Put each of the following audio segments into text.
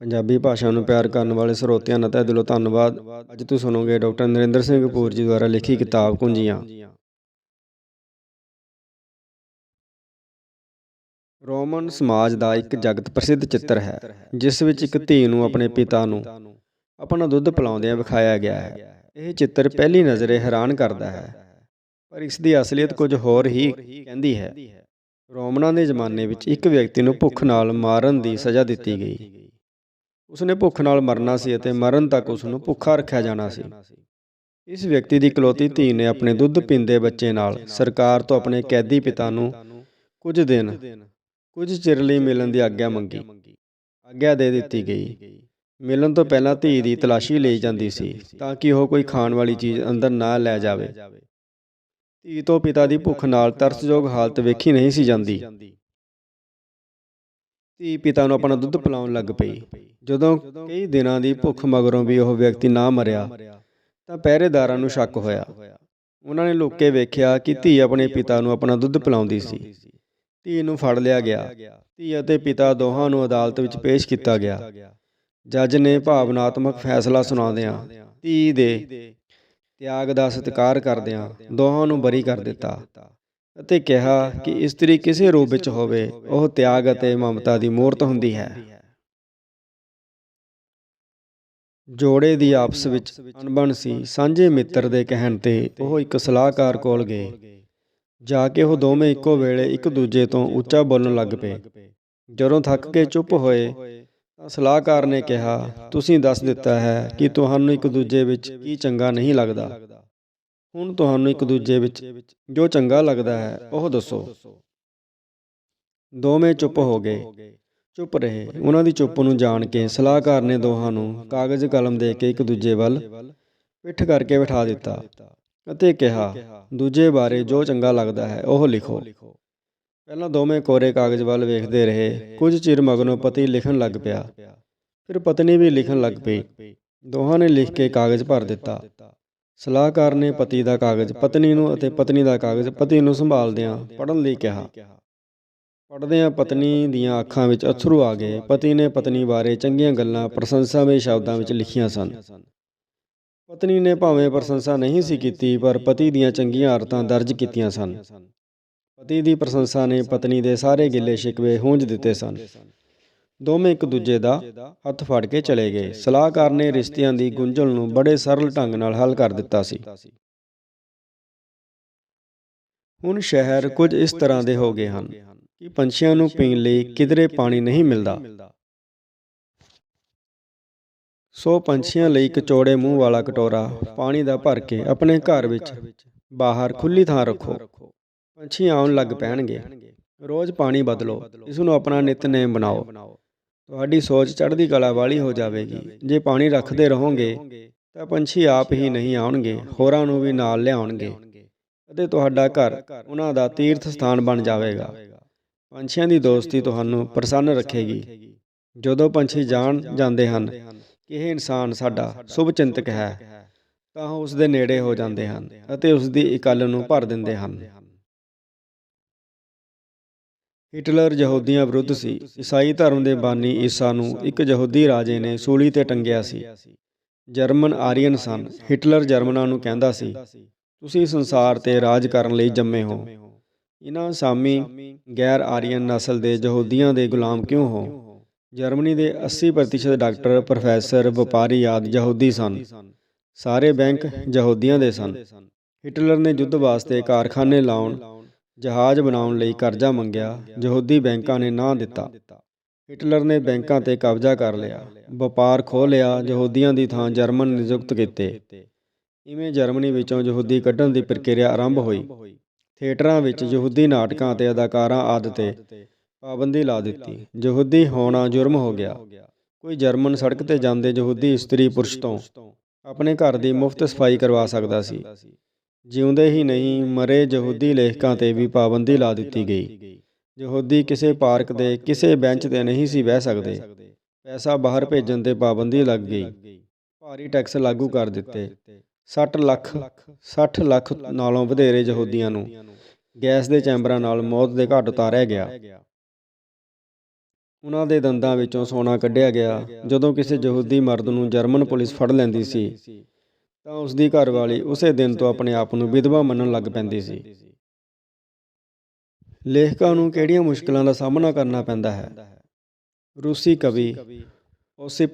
ਪੰਜਾਬੀ ਭਾਸ਼ਾ ਨੂੰ ਪਿਆਰ ਕਰਨ ਵਾਲੇ ਸਰੋਤਿਆਂ ਦਾ ਤਹਿ ਦਿਲੋਂ ਧੰਨਵਾਦ। ਅੱਜ ਤੁਸੀਂ ਸੁਣੋਗੇ ਡਾਕਟਰ ਨਰਿੰਦਰ ਸਿੰਘ ਕਪੂਰ ਜੀ ਦੁਆਰਾ ਲਿਖੀ ਕਿਤਾਬ ਕੁੰਜੀਆਂ। ਰੋਮਨ ਸਮਾਜ ਦਾ ਇੱਕ ਜਗਤ ਪ੍ਰਸਿੱਧ ਚਿੱਤਰ ਹੈ, ਜਿਸ ਵਿੱਚ ਇੱਕ ਧੀ ਨੂੰ ਆਪਣੇ ਪਿਤਾ ਨੂੰ ਆਪਣਾ ਦੁੱਧ ਪਿਲਾਉਂਦਿਆਂ ਵਿਖਾਇਆ ਗਿਆ ਹੈ। ਇਹ ਚਿੱਤਰ ਪਹਿਲੀ ਨਜ਼ਰੇ ਹੈਰਾਨ ਕਰਦਾ ਹੈ, ਪਰ ਇਸ ਦੀ ਅਸਲੀਅਤ ਕੁਝ ਹੋਰ ਹੀ ਕਹਿੰਦੀ ਹੈ। ਰੋਮਨਾਂ ਦੇ ਜ਼ਮਾਨੇ ਵਿੱਚ ਇੱਕ ਵਿਅਕਤੀ ਨੂੰ ਭੁੱਖ ਨਾਲ ਮਾਰਨ ਦੀ ਸਜ਼ਾ ਦਿੱਤੀ ਗਈ। ਉਸਨੇ ਭੁੱਖ ਨਾਲ ਮਰਨਾ ਸੀ ਅਤੇ ਮਰਨ ਤੱਕ ਉਸ ਨੂੰ ਭੁੱਖਾ ਰੱਖਿਆ ਜਾਣਾ ਸੀ। ਇਸ ਵਿਅਕਤੀ ਦੀ ਇਕਲੌਤੀ ਧੀ ਨੇ ਆਪਣੇ ਦੁੱਧ ਪੀਂਦੇ ਬੱਚੇ ਨਾਲ ਸਰਕਾਰ ਤੋਂ ਆਪਣੇ ਕੈਦੀ ਪਿਤਾ ਨੂੰ ਕੁਝ ਦਿਨ, ਕੁਝ ਚਿਰ ਲਈ ਮਿਲਣ ਦੀ ਆਗਿਆ ਮੰਗੀ। ਆਗਿਆ ਦੇ ਦਿੱਤੀ ਗਈ। ਮਿਲਣ ਤੋਂ ਪਹਿਲਾਂ ਧੀ ਦੀ ਤਲਾਸ਼ੀ ਲਈ ਜਾਂਦੀ ਸੀ ਤਾਂ ਕਿ ਉਹ ਕੋਈ ਖਾਣ ਵਾਲੀ ਚੀਜ਼ ਅੰਦਰ ਨਾ ਲੈ ਜਾਵੇ। ਧੀ ਤੋਂ ਪਿਤਾ ਦੀ ਭੁੱਖ ਨਾਲ ਤਰਸਯੋਗ ਹਾਲਤ ਵੇਖੀ ਨਹੀਂ ਸੀ ਜਾਂਦੀ। ਧੀ ਪਿਤਾ ਨੂੰ ਆਪਣਾ ਦੁੱਧ ਪਿਲਾਉਣ ਲੱਗ ਪਈ। ਜਦੋਂ ਕਈ ਦਿਨਾਂ ਦੀ ਭੁੱਖ ਮਗਰੋਂ ਵੀ ਉਹ ਵਿਅਕਤੀ ਨਾ ਮਰਿਆ, ਤਾਂ ਪਹਿਰੇਦਾਰਾਂ ਨੂੰ ਸ਼ੱਕ ਹੋਇਆ। ਉਹਨਾਂ ਨੇ ਲੁੱਕ ਵੇਖਿਆ ਕਿ ਧੀ ਆਪਣੇ ਪਿਤਾ ਨੂੰ ਆਪਣਾ ਦੁੱਧ ਪਿਲਾਉਂਦੀ ਸੀ। ਧੀ ਨੂੰ ਫੜ ਲਿਆ ਗਿਆ। ਧੀ ਅਤੇ ਪਿਤਾ ਦੋਹਾਂ ਨੂੰ ਅਦਾਲਤ ਵਿੱਚ ਪੇਸ਼ ਕੀਤਾ ਗਿਆ। ਜੱਜ ਨੇ ਭਾਵਨਾਤਮਕ ਫੈਸਲਾ ਸੁਣਾਉਂਦਿਆਂ ਧੀ ਦੇ ਤਿਆਗ ਦਾ ਸਤਿਕਾਰ ਕਰਦਿਆਂ ਦੋਹਾਂ ਨੂੰ ਬਰੀ ਕਰ ਦਿੱਤਾ ਅਤੇ ਕਿਹਾ ਕਿ ਇਸਤਰੀ ਕਿਸੇ ਰੂਪ ਵਿੱਚ ਹੋਵੇ, ਉਹ ਤਿਆਗ ਅਤੇ ਮਮਤਾ ਦੀ ਮੂਰਤ ਹੁੰਦੀ ਹੈ। ਜੋੜੇ ਦੀ ਆਪਸ ਵਿੱਚ ਅਣਬਣ ਸੀ। ਸਾਂਝੇ ਮਿੱਤਰ ਦੇ ਕਹਿਣ ਤੇ ਉਹ ਇੱਕ ਸਲਾਹਕਾਰ ਕੋਲ ਗਏ। ਜਾ ਕੇ ਉਹ ਦੋਵੇਂ ਇੱਕੋ ਵੇਲੇ ਇੱਕ ਦੂਜੇ ਤੋਂ ਉੱਚਾ ਬੋਲਣ ਲੱਗ ਪਏ। ਜਦੋਂ ਥੱਕ ਕੇ ਚੁੱਪ ਹੋਏ, ਤਾਂ ਸਲਾਹਕਾਰ ਨੇ ਕਿਹਾ, ਤੁਸੀਂ ਦੱਸ ਦਿੱਤਾ ਹੈ ਕਿ ਤੁਹਾਨੂੰ ਇੱਕ ਦੂਜੇ ਵਿੱਚ ਕੀ ਚੰਗਾ ਨਹੀਂ ਲੱਗਦਾ। ਹੁਣ ਤੁਹਾਨੂੰ ਇੱਕ ਦੂਜੇ ਵਿੱਚ ਜੋ ਚੰਗਾ ਲੱਗਦਾ ਹੈ, ਉਹ ਦੱਸੋ। ਦੋਵੇਂ ਚੁੱਪ ਹੋ ਗਏ। ਚੁੱਪ ਰਹੇ। ਉਹਨਾਂ ਦੀ ਚੁੱਪ ਨੂੰ ਜਾਣ ਕੇ ਸਲਾਹਕਾਰ ਨੇ ਦੋਹਾਂ ਨੂੰ ਕਾਗਜ਼ ਕਲਮ ਦੇ ਕੇ ਇੱਕ ਦੂਜੇ ਵੱਲ ਪਿੱਠ ਕਰਕੇ ਬਿਠਾ ਦਿੱਤਾ ਅਤੇ ਕਿਹਾ, ਦੂਜੇ ਬਾਰੇ ਜੋ ਚੰਗਾ ਲੱਗਦਾ ਹੈ, ਉਹ ਲਿਖੋ। ਪਹਿਲਾਂ ਦੋਵੇਂ ਕੋਰੇ ਕਾਗਜ਼ ਵੱਲ ਵੇਖਦੇ ਰਹੇ। ਕੁਝ ਚਿਰ ਮਗਰੋਂ ਪਤੀ ਲਿਖਣ ਲੱਗ ਪਿਆ। ਫਿਰ ਪਤਨੀ ਵੀ ਲਿਖਣ ਲੱਗ ਪਈ। ਦੋਹਾਂ ਨੇ ਲਿਖ ਕੇ ਕਾਗਜ਼ ਭਰ ਦਿੱਤਾ। ਸਲਾਹਕਾਰ ਨੇ ਪਤੀ ਦਾ ਕਾਗਜ਼ ਪਤਨੀ ਨੂੰ ਅਤੇ ਪਤਨੀ ਦਾ ਕਾਗਜ਼ ਪਤੀ ਨੂੰ ਸੰਭਾਲਦਿਆਂ ਪੜਨ ਲਈ ਕਿਹਾ। ਪੜਦਿਆਂ ਪਤਨੀ ਦੀਆਂ ਅੱਖਾਂ ਵਿੱਚ ਅਥਰੂ ਆ ਗਏ। ਪਤੀ ਨੇ ਪਤਨੀ ਬਾਰੇ ਚੰਗੀਆਂ ਗੱਲਾਂ ਪ੍ਰਸ਼ੰਸਾਵੇਂ ਸ਼ਬਦਾਂ ਵਿੱਚ ਲਿਖੀਆਂ ਸਨ। ਪਤਨੀ ਨੇ ਭਾਵੇਂ ਪ੍ਰਸ਼ੰਸਾ ਨਹੀਂ ਸੀ ਕੀਤੀ, ਪਰ ਪਤੀ ਦੀਆਂ ਚੰਗੀਆਂ ਆਦਤਾਂ ਦਰਜ ਕੀਤੀਆਂ ਸਨ। ਪਤੀ ਦੀ ਪ੍ਰਸ਼ੰਸਾ ਨੇ ਪਤਨੀ ਦੇ ਸਾਰੇ ਗਿੱਲੇ ਸ਼ਿਕਵੇ ਹੂੰਝ ਦਿੱਤੇ ਸਨ। ਦੋਵੇਂ ਇੱਕ ਦੂਜੇ ਦਾ ਹੱਥ ਫੜ ਕੇ ਚਲੇ ਗਏ। ਸਲਾਹਕਾਰ ਨੇ ਰਿਸ਼ਤਿਆਂ ਦੀ ਗੁੰਝਲ ਨੂੰ ਬੜੇ ਸਰਲ ਢੰਗ ਨਾਲ ਹੱਲ ਕਰ ਦਿੱਤਾ ਸੀ। ਹੁਣ ਸ਼ਹਿਰ ਕੁਝ ਇਸ ਤਰ੍ਹਾਂ ਦੇ ਹੋ ਗਏ ਹਨ। ਕਿ ਪੰਛੀਆਂ ਨੂੰ ਪੀਣ ਲਈ ਕਿਧਰੇ ਪਾਣੀ ਨਹੀਂ ਮਿਲਦਾ। ਸੋ ਪੰਛੀਆਂ ਲਈ ਕਚੋੜੇ ਮੂੰਹ ਵਾਲਾ ਕਟੋਰਾ ਪਾਣੀ ਦਾ ਭਰ ਕੇ ਆਪਣੇ ਘਰ ਵਿੱਚ ਬਾਹਰ ਖੁੱਲੀ ਥਾਂ ਰੱਖੋ। ਪੰਛੀ ਆਉਣ ਲੱਗ ਪੈਣਗੇ। ਰੋਜ਼ ਪਾਣੀ ਬਦਲੋ। ਇਸ ਨੂੰ ਆਪਣਾ ਨਿਤਨੇਮ ਬਣਾਓ। ਤੁਹਾਡੀ ਸੋਚ ਚੜ੍ਹਦੀ ਕਲਾ ਵਾਲੀ ਹੋ ਜਾਵੇਗੀ। ਜੇ ਪਾਣੀ ਰੱਖਦੇ ਰਹੋਗੇ, ਤਾਂ ਪੰਛੀ ਆਪ ਹੀ ਨਹੀਂ ਆਉਣਗੇ, ਹੋਰਾਂ ਨੂੰ ਵੀ ਨਾਲ ਲਿਆਉਣਗੇ ਅਤੇ ਤੁਹਾਡਾ ਘਰ ਉਹਨਾਂ ਦਾ ਤੀਰਥ ਸਥਾਨ ਬਣ ਜਾਵੇਗਾ। ਪੰਛੀਆਂ ਦੀ ਦੋਸਤੀ ਤੁਹਾਨੂੰ ਪ੍ਰਸੰਨ ਰੱਖੇਗੀ। ਜਦੋਂ ਪੰਛੀ ਜਾਣ ਜਾਂਦੇ ਹਨ ਕਿ ਇਹ ਇਨਸਾਨ ਸਾਡਾ ਸ਼ੁਭ ਚਿੰਤਕ ਹੈ, ਤਾਂ ਉਹ ਉਸ ਦੇ ਨੇੜੇ ਹੋ ਜਾਂਦੇ ਹਨ ਅਤੇ ਉਸ ਦੀ ਇਕੱਲ ਨੂੰ ਭਰ ਦਿੰਦੇ ਹਨ। ਹਿਟਲਰ ਯਹੂਦੀਆਂ ਵਿਰੁੱਧ ਸੀ। ਈਸਾਈ ਧਰਮ ਦੇ ਬਾਨੀ ਈਸਾ ਨੂੰ ਇੱਕ ਯਹੂਦੀ ਰਾਜੇ ਨੇ ਸੂਲੀ ਤੇ ਟੰਗਿਆ ਸੀ। ਜਰਮਨ ਆਰੀਅਨ ਸਨ। ਹਿਟਲਰ ਜਰਮਨਾਂ ਨੂੰ ਕਹਿੰਦਾ ਸੀ, ਤੁਸੀਂ ਸੰਸਾਰ ਤੇ ਰਾਜ ਕਰਨ ਲਈ ਜੰਮੇ ਹੋ। ਇਹਨਾਂ ਸਾਮੀ ਗੈਰ ਆਰੀਅਨ ਨਸਲ ਦੇ ਯਹੂਦੀਆਂ ਦੇ ਗੁਲਾਮ ਕਿਉਂ ਹੋ? ਜਰਮਨੀ ਦੇ 80% ਡਾਕਟਰ, ਪ੍ਰੋਫੈਸਰ, ਵਪਾਰੀ ਆਦ ਯਹੂਦੀ ਸਨ। ਸਾਰੇ ਬੈਂਕ ਯਹੂਦੀਆਂ ਦੇ ਸਨ। ਹਿਟਲਰ ਨੇ ਯੁੱਧ ਵਾਸਤੇ ਕਾਰਖਾਨੇ ਲਾਉਣ, ਜਹਾਜ਼ ਬਣਾਉਣ ਲਈ ਕਰਜ਼ਾ ਮੰਗਿਆ। ਯਹੂਦੀ ਬੈਂਕਾਂ ਨੇ ਨਾ ਦਿੱਤਾ। ਹਿਟਲਰ ਨੇ ਬੈਂਕਾਂ ਤੇ ਕਬਜ਼ਾ ਕਰ ਲਿਆ। ਵਪਾਰ ਖੋਹ ਲਿਆ। ਯਹੂਦੀਆਂ ਦੀ ਥਾਂ ਜਰਮਨ ਨਿਯੁਕਤ ਕੀਤੇ। ਇਵੇਂ ਜਰਮਨੀ ਵਿੱਚੋਂ ਯਹੂਦੀ ਕੱਢਣ ਦੀ ਪ੍ਰਕਿਰਿਆ ਆਰੰਭ ਹੋਈ। ਥੀਏਟਰਾਂ ਵਿੱਚ ਯਹੂਦੀ ਨਾਟਕਾਂ ਅਤੇ ਅਦਾਕਾਰਾਂ ਆਦਿ ਤੇ ਪਾਬੰਦੀ ਲਾ ਦਿੱਤੀ। ਯਹੂਦੀ ਹੋਣਾ ਜੁਰਮ ਹੋ ਗਿਆ। ਕੋਈ ਜਰਮਨ ਸੜਕ ਤੇ ਜਾਂਦੇ ਯਹੂਦੀ ਇਸਤਰੀ ਪੁਰਸ਼ ਤੋਂ ਆਪਣੇ ਘਰ ਦੀ ਮੁਫਤ ਸਫ਼ਾਈ ਕਰਵਾ ਸਕਦਾ ਸੀ। ਜਿਉਂਦੇ ਹੀ ਨਹੀਂ, ਮਰੇ ਯਹੂਦੀ ਲੇਖਕਾਂ ਤੇ ਵੀ ਪਾਬੰਦੀ ਲਾ ਦਿੱਤੀ ਗਈ। ਯਹੂਦੀ ਕਿਸੇ ਪਾਰਕ ਦੇ, ਕਿਸੇ ਬੈਂਚ ਤੇ ਨਹੀਂ ਸੀ ਬਹਿ ਸਕਦੇ। ਪੈਸਾ ਬਾਹਰ ਭੇਜਣ ਤੇ ਪਾਬੰਦੀ ਲੱਗ ਗਈ। ਭਾਰੀ ਟੈਕਸ ਲਾਗੂ ਕਰ ਦਿੱਤੇ। ਸੱਠ ਲੱਖ ਸੱਠ ਲੱਖ ਨਾਲੋਂ ਵਧੇਰੇ ਯਹੂਦੀਆਂ ਨੂੰ ਗੈਸ ਦੇ ਚੈਂਬਰਾਂ ਨਾਲ ਮੌਤ ਦੇ ਘਾਟ ਉਤਾਰਿਆ ਗਿਆ। ਉਹਨਾਂ ਦੇ ਦੰਦਾਂ ਵਿੱਚੋਂ ਸੋਨਾ ਕੱਢਿਆ ਗਿਆ। ਜਦੋਂ ਕਿਸੇ ਯਹੂਦੀ ਮਰਦ ਨੂੰ ਜਰਮਨ ਪੁਲਿਸ ਫੜ ਲੈਂਦੀ ਸੀ, ਤਾਂ ਉਸ ਦੀ ਘਰਵਾਲੀ ਉਸੇ ਦਿਨ ਤੋਂ ਆਪਣੇ ਆਪ ਨੂੰ ਵਿਧਵਾ ਮੰਨਣ ਲੱਗ ਪੈਂਦੀ ਸੀ। ਲੇਖਕਾਂ ਨੂੰ ਕਿਹੜੀਆਂ ਮੁਸ਼ਕਲਾਂ ਦਾ ਸਾਹਮਣਾ ਕਰਨਾ ਪੈਂਦਾ ਹੈ? ਰੂਸੀ ਕਵੀ ਓਸਿਪ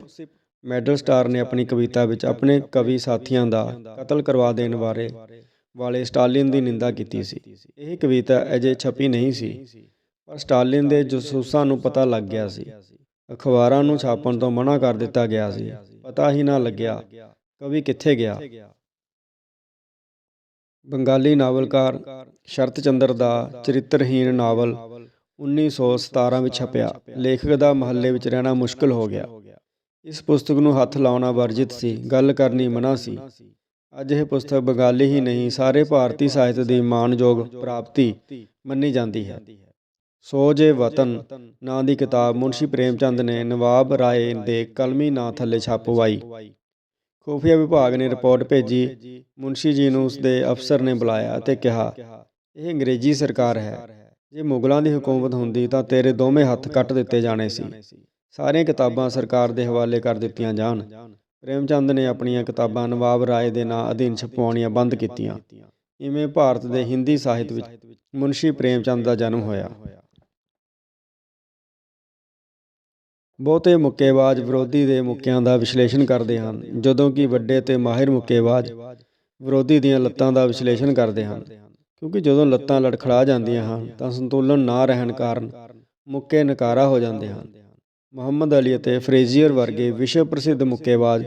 ਮੈਡਲ ਸਟਾਰ ਨੇ ਆਪਣੀ ਕਵਿਤਾ ਵਿੱਚ ਆਪਣੇ ਕਵੀ ਸਾਥੀਆਂ ਦਾ ਕਤਲ ਕਰਵਾ ਦੇਣ ਬਾਰੇ, ਵਾਲੇ ਸਟਾਲਿਨ ਦੀ ਨਿੰਦਾ ਕੀਤੀ ਸੀ। ਇਹ ਕਵਿਤਾ ਅਜੇ ਛਪੀ ਨਹੀਂ ਸੀ, ਪਰ ਸਟਾਲਿਨ ਦੇ ਜਸੂਸਾਂ ਨੂੰ ਪਤਾ ਲੱਗ ਗਿਆ ਸੀ। ਅਖਬਾਰਾਂ ਨੂੰ ਛਾਪਣ ਤੋਂ ਮਨਾ ਕਰ ਦਿੱਤਾ ਗਿਆ ਸੀ। ਪਤਾ ਹੀ ਨਾ ਲੱਗਿਆ ਕਵੀ ਕਿੱਥੇ ਗਿਆ। ਬੰਗਾਲੀ ਨਾਵਲਕਾਰ ਸ਼ਰਤ ਚੰਦਰ ਦਾ ਚਰਿੱਤਰਹੀਣ ਨਾਵਲ 1917 ਵਿੱਚ ਛਪਿਆ। ਲੇਖਕ ਦਾ ਮਹੱਲੇ ਵਿੱਚ ਰਹਿਣਾ ਮੁਸ਼ਕਲ ਹੋ ਗਿਆ। ਇਸ ਪੁਸਤਕ ਨੂੰ ਹੱਥ ਲਾਉਣਾ ਵਰਜਿਤ ਸੀ, ਗੱਲ ਕਰਨੀ ਮਨਾ ਸੀ। ਅੱਜ ਇਹ ਪੁਸਤਕ ਬੰਗਾਲੀ ਹੀ ਨਹੀਂ, ਸਾਰੇ ਭਾਰਤੀ ਸਾਹਿਤ ਦੀ ਮਾਣਯੋਗ ਪ੍ਰਾਪਤੀ ਮੰਨੀ ਜਾਂਦੀ ਹੈ। ਸੋ ਜੇ ਵਤਨ, ਨਾਂ ਦੀ ਕਿਤਾਬ ਮੁਨਸ਼ੀ ਪ੍ਰੇਮਚੰਦ ਨੇ ਨਵਾਬ ਰਾਏ ਦੇ ਕਲਮੀ ਨਾਂ ਥੱਲੇ ਛਾਪਵਾਈ ਖੂਫੀਆ ਵਿਭਾਗ ਨੇ ਰਿਪੋਰਟ ਭੇਜੀ, ਮੁਨਸ਼ੀ ਜੀ ਨੂੰ ਉਸ ਦੇ ਅਫਸਰ ਨੇ ਬੁਲਾਇਆ ਅਤੇ ਕਿਹਾ, ਇਹ ਅੰਗਰੇਜ਼ੀ ਸਰਕਾਰ ਹੈ। ਜੇ ਮੁਗਲਾਂ ਦੀ ਹਕੂਮਤ ਹੁੰਦੀ ਤਾਂ ਤੇਰੇ ਦੋਵੇਂ ਹੱਥ ਕੱਟ ਦਿੱਤੇ ਜਾਣੇ ਸੀ। ਸਾਰੀਆਂ ਕਿਤਾਬਾਂ ਸਰਕਾਰ ਦੇ ਹਵਾਲੇ ਕਰ ਦਿੱਤੀਆਂ ਜਾਣ। ਪ੍ਰੇਮ ਚੰਦ ਨੇ ਆਪਣੀਆਂ ਕਿਤਾਬਾਂ ਨਵਾਬ ਰਾਏ ਦੇ ਨਾਂ ਅਧੀਨ ਛਪਵਾਉਣੀਆਂ ਬੰਦ ਕੀਤੀਆਂ। ਇਵੇਂ ਭਾਰਤ ਦੇ ਹਿੰਦੀ ਸਾਹਿਤ ਵਿੱਚ ਮੁਨਸ਼ੀ ਪ੍ਰੇਮ ਚੰਦ ਦਾ ਜਨਮ ਹੋਇਆ। ਬਹੁਤੇ ਮੁੱਕੇਬਾਜ਼ ਵਿਰੋਧੀ ਦੇ ਮੁੱਕਿਆਂ ਦਾ ਵਿਸ਼ਲੇਸ਼ਣ ਕਰਦੇ ਹਨ, ਜਦੋਂ ਕਿ ਵੱਡੇ ਤੇ ਮਾਹਿਰ ਮੁੱਕੇਬਾਜ਼ ਵਿਰੋਧੀ ਦੀਆਂ ਲੱਤਾਂ ਦਾ ਵਿਸ਼ਲੇਸ਼ਣ ਕਰਦੇ ਹਨ। ਕਿਉਂਕਿ ਜਦੋਂ ਲੱਤਾਂ ਲੜਖੜਾ ਜਾਂਦੀਆਂ ਹਨ, ਤਾਂ ਸੰਤੁਲਨ ਨਾ ਰਹਿਣ ਕਾਰਨ ਮੁੱਕੇ ਨਕਾਰਾ ਹੋ ਜਾਂਦੇ ਹਨ। ਮੁਹੰਮਦ ਅਲੀ ਅਤੇ ਫਰੇਜ਼ੀਅਰ ਵਰਗੇ ਵਿਸ਼ਵ ਪ੍ਰਸਿੱਧ ਮੁੱਕੇਬਾਜ਼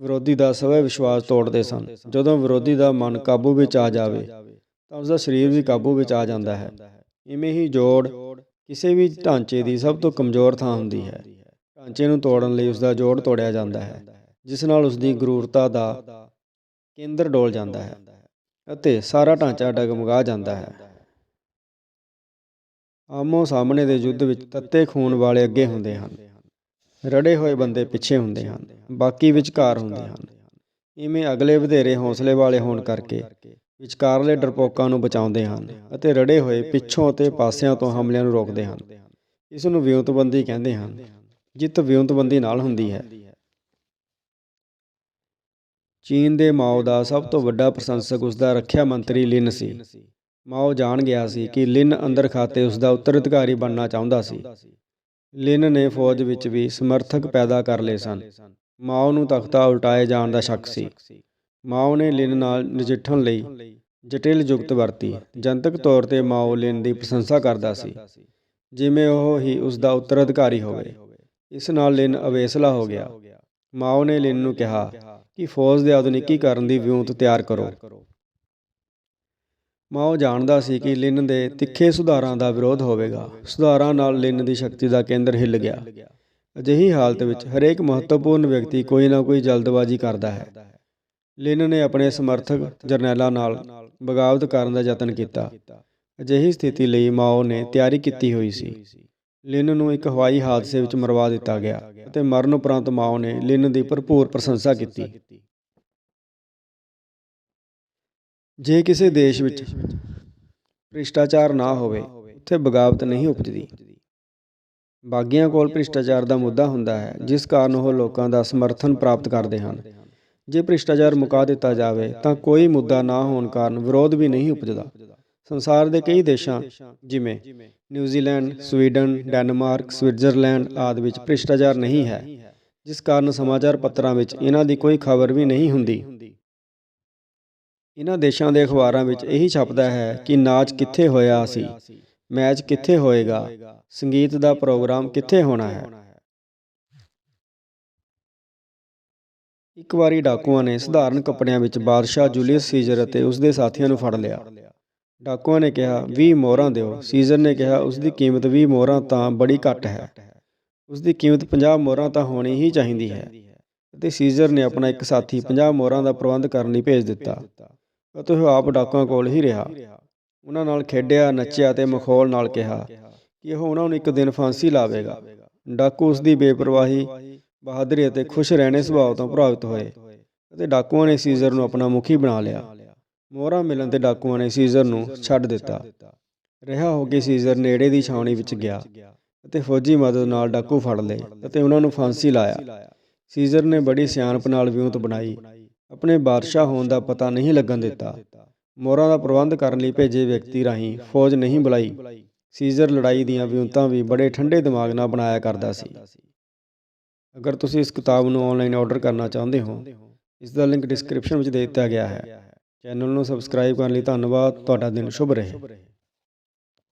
ਵਿਰੋਧੀ ਦਾ ਸਵੈ ਵਿਸ਼ਵਾਸ ਤੋੜਦੇ ਸਨ। ਜਦੋਂ ਵਿਰੋਧੀ ਦਾ ਮਨ ਕਾਬੂ ਵਿੱਚ ਆ ਜਾਵੇ, ਤਾਂ ਉਸ ਦਾ ਸਰੀਰ ਵੀ ਕਾਬੂ ਵਿੱਚ ਆ ਜਾਂਦਾ ਹੈ। ਇਵੇਂ ਹੀ ਜੋੜ ਕਿਸੇ ਵੀ ਢਾਂਚੇ ਦੀ ਸਭ ਤੋਂ ਕਮਜ਼ੋਰ ਥਾਂ ਹੁੰਦੀ ਹੈ। ਢਾਂਚੇ ਨੂੰ ਤੋੜਨ ਲਈ ਉਸ ਦਾ ਜੋੜ ਤੋੜਿਆ ਜਾਂਦਾ ਹੈ, ਜਿਸ ਨਾਲ ਉਸ ਦੀ ਗਰੂਰਤਾ ਦਾ ਕੇਂਦਰ ਡੋਲ ਜਾਂਦਾ ਹੈ ਅਤੇ ਸਾਰਾ ਢਾਂਚਾ ਡਗਮਗਾ ਜਾਂਦਾ ਹੈ। ਆਮੋ ਸਾਹਮਣੇ ਦੇ ਯੁੱਧ ਵਿੱਚ ਤੱਤੇ ਖੂਨ ਵਾਲੇ ਅੱਗੇ ਹੁੰਦੇ ਹਨ। ਰੜੇ ਹੋਏ ਬੰਦੇ ਪਿੱਛੇ ਹੁੰਦੇ ਹਨ, ਬਾਕੀ ਵਿਚਕਾਰ ਹੁੰਦੇ ਹਨ। ਇਵੇਂ ਅਗਲੇ ਵਧੇਰੇ ਹੌਸਲੇ ਵਾਲੇ ਹੋਣ ਕਰਕੇ ਵਿਚਕਾਰਲੇ ਡਰਪੋਕਾਂ ਨੂੰ ਬਚਾਉਂਦੇ ਹਨ ਅਤੇ ਰੜੇ ਹੋਏ ਪਿੱਛੋਂ ਅਤੇ ਪਾਸਿਆਂ ਤੋਂ ਹਮਲਿਆਂ ਨੂੰ ਰੋਕਦੇ ਹਨ। ਇਸ ਨੂੰ ਵਿਉਂਤਬੰਦੀ ਕਹਿੰਦੇ ਹਨ। ਜਿੱਤ ਵਿਉਂਤਬੰਦੀ ਨਾਲ ਹੁੰਦੀ ਹੈ। ਚੀਨ ਦੇ ਮਾਓ ਦਾ ਸਭ ਤੋਂ ਵੱਡਾ ਪ੍ਰਸ਼ੰਸਕ ਉਸ ਦਾ ਰੱਖਿਆ ਮੰਤਰੀ ਲਿਨ ਸੀ। ਮਾਓ ਜਾਣ ਗਿਆ ਸੀ ਕਿ ਲਿਨ ਅੰਦਰ ਖਾਤੇ ਉਸ ਦਾ ਉੱਤਰਾਧਿਕਾਰੀ ਬਣਨਾ ਚਾਹੁੰਦਾ ਸੀ। ਲਿਨ ਨੇ ਫੌਜ ਵਿੱਚ ਵੀ ਸਮਰਥਕ ਪੈਦਾ ਕਰ ਲਏ ਸਨ। ਮਾਓ ਨੂੰ ਤਖਤਾ ਉਲਟਾਏ ਜਾਣ ਦਾ ਸ਼ੱਕ ਸੀ। ਮਾਓ ਨੇ ਲਿਨ ਨਾਲ ਨਜਿੱਠਣ ਲਈ ਜਟਿਲ ਜੁਗਤ ਵਰਤੀ। ਜਨਤਕ ਤੌਰ ਤੇ ਮਾਓ ਲਿਨ ਦੀ ਪ੍ਰਸ਼ੰਸਾ ਕਰਦਾ ਸੀ, ਜਿਵੇਂ ਉਹ ਹੀ ਉਸ ਦਾ ਉੱਤਰਾਧਿਕਾਰੀ ਹੋਵੇ। ਇਸ ਨਾਲ ਲਿਨ ਅਵੇਸਲਾ ਹੋ ਗਿਆ। ਮਾਓ ਨੇ ਲਿਨ ਨੂੰ ਕਿਹਾ ਕਿ ਫੌਜ ਦੇ ਆਧੁਨਿਕੀਕਰਨ ਦੀ ਵਿਉਂਤ ਤਿਆਰ ਕਰੋ। ਮਾਓ ਜਾਣਦਾ ਸੀ ਕਿ ਲਿਨ ਦੇ ਤਿੱਖੇ ਸੁਧਾਰਾਂ ਦਾ ਵਿਰੋਧ ਹੋਵੇਗਾ। ਸੁਧਾਰਾਂ ਨਾਲ ਲਿਨ ਦੀ ਸ਼ਕਤੀ ਦਾ ਕੇਂਦਰ ਹਿੱਲ ਗਿਆ। ਅਜਿਹੀ ਹਾਲਤ ਵਿੱਚ ਹਰੇਕ ਮਹੱਤਵਪੂਰਨ ਵਿਅਕਤੀ ਕੋਈ ਨਾ ਕੋਈ ਜਲਦਬਾਜ਼ੀ ਕਰਦਾ ਹੈ। ਲਿਨ ਨੇ ਆਪਣੇ ਸਮਰਥਕ ਜਰਨੈਲਾਂ ਨਾਲ ਬਗਾਵਤ ਕਰਨ ਦਾ ਯਤਨ ਕੀਤਾ। ਅਜਿਹੀ ਸਥਿਤੀ ਲਈ ਮਾਓ ਨੇ ਤਿਆਰੀ ਕੀਤੀ ਹੋਈ ਸੀ। ਲਿਨ ਨੂੰ ਇੱਕ ਹਵਾਈ ਹਾਦਸੇ ਵਿੱਚ ਮਰਵਾ ਦਿੱਤਾ ਗਿਆ ਅਤੇ ਮਰਨ ਉਪਰੰਤ ਮਾਓ ਨੇ ਲਿਨ ਦੀ ਭਰਪੂਰ ਪ੍ਰਸ਼ੰਸਾ ਕੀਤੀ। ਜੇ ਕਿਸੇ ਦੇਸ਼ ਵਿੱਚ ਭ੍ਰਿਸ਼ਟਾਚਾਰ ਨਾ ਹੋਵੇ, ਉੱਥੇ ਬਗਾਵਤ ਨਹੀਂ ਉਪਜਦੀ। ਬਾਗੀਆਂ ਕੋਲ ਭ੍ਰਿਸ਼ਟਾਚਾਰ ਦਾ ਮੁੱਦਾ ਹੁੰਦਾ ਹੈ, ਜਿਸ ਕਾਰਨ ਉਹ ਲੋਕਾਂ ਦਾ ਸਮਰਥਨ ਪ੍ਰਾਪਤ ਕਰਦੇ ਹਨ। ਜੇ ਭ੍ਰਿਸ਼ਟਾਚਾਰ ਮੁਕਾ ਦਿੱਤਾ ਜਾਵੇ, ਤਾਂ ਕੋਈ ਮੁੱਦਾ ਨਾ ਹੋਣ ਕਾਰਨ ਵਿਰੋਧ ਵੀ ਨਹੀਂ ਉਪਜਦਾ। ਸੰਸਾਰ ਦੇ ਕਈ ਦੇਸ਼ਾਂ, ਜਿਵੇਂ ਨਿਊਜ਼ੀਲੈਂਡ, ਸਵੀਡਨ, ਡੈਨਮਾਰਕ, ਸਵਿਟਜ਼ਰਲੈਂਡ ਆਦਿ ਵਿੱਚ ਭ੍ਰਿਸ਼ਟਾਚਾਰ ਨਹੀਂ ਹੈ, ਜਿਸ ਕਾਰਨ ਸਮਾਚਾਰ ਪੱਤਰਾਂ ਵਿੱਚ ਇਹਨਾਂ ਦੀ ਕੋਈ ਖਬਰ ਵੀ ਨਹੀਂ ਹੁੰਦੀ। ਇਹਨਾਂ ਦੇਸ਼ਾਂ ਦੇ ਅਖਬਾਰਾਂ ਵਿੱਚ ਇਹੀ ਛਪਦਾ ਹੈ ਕਿ ਨਾਚ ਕਿੱਥੇ ਹੋਇਆ ਸੀ, ਮੈਚ ਕਿੱਥੇ ਹੋਏਗਾ, ਸੰਗੀਤ ਦਾ ਪ੍ਰੋਗਰਾਮ ਕਿੱਥੇ ਹੋਣਾ ਹੈ। ਇੱਕ ਵਾਰੀ ਡਾਕੂਆਂ ਨੇ ਸਧਾਰਨ ਕੱਪੜਿਆਂ ਵਿੱਚ ਬਾਦਸ਼ਾਹ ਜੂਲੀਅਸ ਸੀਜ਼ਰ ਅਤੇ ਉਸ ਦੇ ਸਾਥੀਆਂ ਨੂੰ ਫੜ ਲਿਆ। ਡਾਕੂਆਂ ਨੇ ਕਿਹਾ 20 ਮੋਹਰਾਂ ਦਿਓ। ਸੀਜ਼ਰ ਨੇ ਕਿਹਾ ਉਸ ਦੀ ਕੀਮਤ 20 ਮੋਹਰਾਂ ਤਾਂ ਬੜੀ ਘੱਟ ਹੈ। ਉਸ ਦੀ ਕੀਮਤ 50 ਮੋਹਰਾਂ ਤਾਂ ਹੋਣੀ ਹੀ ਚਾਹੀਦੀ ਹੈ। ਅਤੇ ਸੀਜ਼ਰ ਨੇ ਆਪਣਾ ਇੱਕ ਸਾਥੀ 50 ਮੋਹਰਾਂ ਦਾ ਪ੍ਰਬੰਧ ਕਰਨ ਲਈ ਭੇਜ ਦਿੱਤਾ। ਅਤੇ ਉਹ ਆਪ ਡਾਕੂਆਂ ਕੋਲ ਹੀ ਰਿਹਾ। ਉਹਨਾਂ ਨਾਲ ਖੇਡਿਆ, ਨੱਚਿਆ ਤੇ ਮਖੌਲ ਨਾਲ ਕਿਹਾ ਕਿ ਉਹ ਉਹਨਾਂ ਨੂੰ ਇੱਕ ਦਿਨ ਫਾਂਸੀ ਲਾਵੇਗਾ। ਡਾਕੂ ਉਸ ਦੀ ਬੇਪਰਵਾਹੀ, ਬਹਾਦਰੀ ਅਤੇ ਖੁਸ਼ ਰਹਿਣੇ ਸੁਭਾਅ ਤੋਂ ਪ੍ਰਭਾਵਿਤ ਹੋਏ ਅਤੇ ਡਾਕੂਆਂ ਨੇ ਸੀਜ਼ਰ ਨੂੰ ਆਪਣਾ ਮੁਖੀ ਬਣਾ ਲਿਆ। ਮੋਹਰਾ ਮਿਲਣ ਤੇ ਡਾਕੂਆਂ ਨੇ ਸੀਜ਼ਰ ਨੂੰ ਛੱਡ ਦਿੱਤਾ। ਰਿਹਾ ਹੋ ਕੇ ਸੀਜ਼ਰ ਨੇੜੇ ਦੀ ਛਾਉਣੀ ਵਿੱਚ ਗਿਆ ਅਤੇ ਫੌਜੀ ਮਦਦ ਨਾਲ ਡਾਕੂ ਫੜ ਲਏ ਅਤੇ ਉਹਨਾਂ ਨੂੰ ਫਾਂਸੀ ਲਾਇਆ। ਸੀਜ਼ਰ ਨੇ ਬੜੀ ਸਿਆਣਪ ਨਾਲ ਵਿਉਂਤ ਬਣਾਈ ਆਪਣੇ ਬਾਦਸ਼ਾਹ ਹੋਣ ਦਾ ਪਤਾ ਨਹੀਂ ਲੱਗਣ ਦਿੱਤਾ। ਮੋਹਰਾਂ ਦਾ ਪ੍ਰਬੰਧ ਕਰਨ ਲਈ ਭੇਜੇ ਵਿਅਕਤੀ ਰਾਹੀਂ ਫੌਜ ਨਹੀਂ ਬੁਲਾਈ। ਸੀਜ਼ਰ ਲੜਾਈ ਦੀਆਂ ਵਿਉਂਤਾਂ ਵੀ ਬੜੇ ਠੰਡੇ ਦਿਮਾਗ ਨਾਲ ਬਣਾਇਆ ਕਰਦਾ ਸੀ। ਅਗਰ ਤੁਸੀਂ ਇਸ ਕਿਤਾਬ ਨੂੰ ਆਨਲਾਈਨ ਆਰਡਰ ਕਰਨਾ ਚਾਹੁੰਦੇ ਹੋ, ਇਸ ਦਾ ਲਿੰਕ ਡਿਸਕ੍ਰਿਪਸ਼ਨ ਵਿੱਚ ਦੇ ਦਿੱਤਾ ਗਿਆ ਹੈ। ਚੈਨਲ ਨੂੰ ਸਬਸਕ੍ਰਾਈਬ ਕਰਨ ਲਈ ਧੰਨਵਾਦ। ਤੁਹਾਡਾ ਦਿਨ ਸ਼ੁਭ ਰਹੇ।